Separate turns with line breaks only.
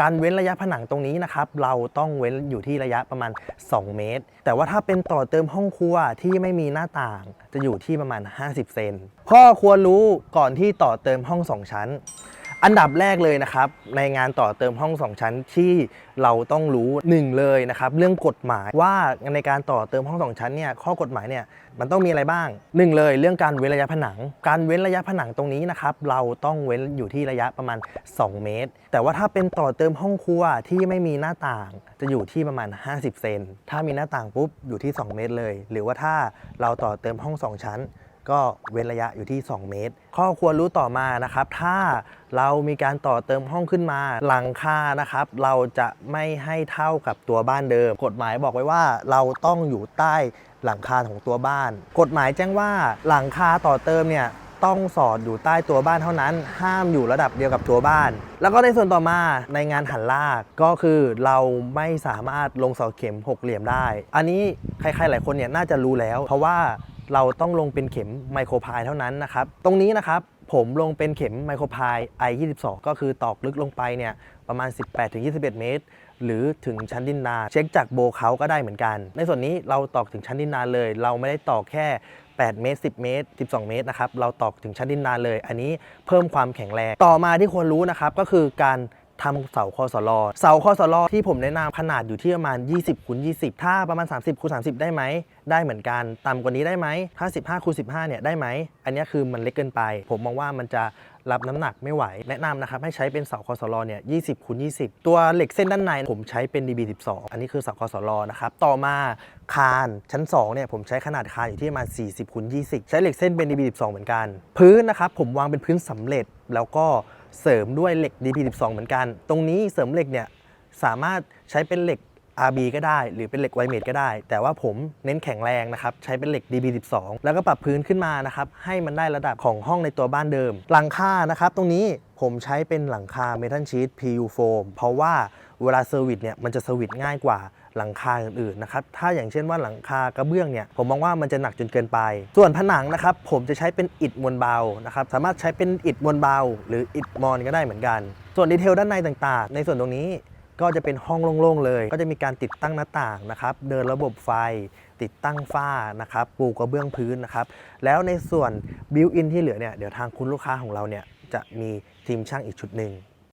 การเว้นระยะผนังตรงนี้นะครับ เราต้องเว้นอยู่ที่ระยะประมาณ 2 เมตร แต่ว่าถ้าเป็นต่อเติมห้องครัวที่ไม่มีหน้าต่าง จะอยู่ที่ประมาณ 50 เซนข้อควรรู้ก่อนที่ต่อเติมห้อง 2 ชั้น อันดับแรกเลยนะครับในงานต่อเติมห้อง 2 ชั้นที่เราต้องรู้หนึ่งเลยนะครับเรื่องกฎหมายว่าในการต่อเติมห้อง 2 ชั้นเนี่ยข้อกฎหมายเนี่ยมันต้องมีอะไรบ้างหนึ่งเลยเรื่องการเว้นระยะผนัง การเว้นระยะผนังตรงนี้นะครับเราต้องเว้นอยู่ที่ระยะประมาณ 2 เมตร แต่ว่าถ้าเป็นต่อเติมห้องครัวที่ไม่มีหน้าต่างจะอยู่ที่ประมาณ 50 เซนถ้ามีหน้าต่างปุ๊บอยู่ที่ 2 เมตรเลย หรือว่าถ้าเราต่อเติมห้อง 2 ชั้น ก็เว้นระยะอยู่ที่ 2 เมตร ข้อควรรู้ต่อมานะครับ ถ้าเรามีการต่อเติมห้องขึ้นมา หลังคานะครับ เราจะไม่ให้เท่ากับตัวบ้านเดิม กฎหมายบอกไว้ว่าเราต้องอยู่ใต้หลังคาของตัวบ้าน กฎหมายแจ้งว่าหลังคาต่อเติมเนี่ยต้องสอดอยู่ใต้ตัวบ้านเท่านั้น ห้ามอยู่ระดับเดียวกับตัวบ้าน แล้วก็ในส่วนต่อมาในงานหันลากก็คือเราไม่สามารถลงเสาเข็มหกเหลี่ยมได้ อันนี้ใครๆหลายคนเนี่ยน่าจะรู้แล้ว เพราะว่า เราต้องลงเป็นเข็มไมโครพายเท่านั้นนะครับ ตรงนี้นะครับผมลงเป็นเข็มไมโครพาย I22 ก็คือตอกลึกลงไปเนี่ยประมาณ 18-21 เมตร หรือถึงชั้นดินนา เช็คจากโบเขาก็ได้เหมือนกัน ในส่วนนี้เราตอกถึงชั้นดินนาเลย เราไม่ได้ตอกแค่ 8 เมตร 10 เมตร 12 เมตรนะครับ เราตอกถึงชั้นดินนาเลย อันนี้เพิ่มความแข็งแรง ต่อมาที่ควรรู้นะครับก็คือการ ทำเสาคอสลอเสาคอสลอที่ผมแนะนำขนาดอยู่ที่ประมาณ 20คูณ20 ถ้าประมาณ 30คูณ30 ได้ไหม ได้เหมือนกันต่ำกว่านี้ได้ไหม ถ้า 15คูณ15 เนี่ยได้ไหม อันนี้คือมันเล็กเกินไป ผมมองว่ามันจะรับน้ำหนักไม่ไหว แนะนำนะครับให้ใช้เป็นเสาคอสลอเนี่ย 20คูณ20 ตัวเหล็กเส้นด้านในผมใช้เป็น DB12 อันนี้คือเสาคอสลอนะครับ ต่อมาคานชั้น 2 เนี่ยผมใช้ขนาดคานอยู่ที่ประมาณ 40คูณ20 ใช้เหล็กเส้นเป็น DB12 เหมือนกัน พื้นนะครับผมวางเป็นพื้นสำเร็จแล้วก็ เสริมด้วยเหล็ก DP12 เหมือนกัน ตรงนี้เสริมเหล็กเนี่ยสามารถใช้เป็นเหล็ก RB ก็ได้ หรือเป็นเหล็กไวเมดก็ได้ แต่ว่าผมเน้นแข็งแรงนะครับใช้เป็นเหล็ก DP12 แล้วก็ปรับพื้นขึ้นมานะครับให้มันได้ระดับของห้องในตัวบ้านเดิม หลังคานะครับตรงนี้ผมใช้เป็นหลังคาเมทัลชีต PU foam เพราะว่าเวลาเซอร์วิสเนี่ยมันจะเซอร์วิสง่ายกว่า หลังคาอื่นๆนะครับถ้าอย่างเช่นว่าหลังคากระเบื้องเนี่ยผมมองว่ามันจะหนักจนเกินไป ส่วนผนังนะครับผมจะใช้เป็นอิฐมวลเบานะครับสามารถใช้เป็นอิฐมวลเบา หรืออิฐมอนก็ได้เหมือนกัน ส่วนดีเทลด้านในต่างๆ ในส่วนตรงนี้ก็จะเป็นห้องโล่งๆเลย ก็จะมีการติดตั้งหน้าต่างนะครับเดินระบบไฟ ติดตั้งฝ้านะครับปูกระเบื้องพื้นนะครับแล้วในส่วนบิวอินที่เหลือเนี่ยเดี๋ยวทางคุณลูกค้าของเราเนี่ยจะมีทีมช่างอีกชุดหนึ่ง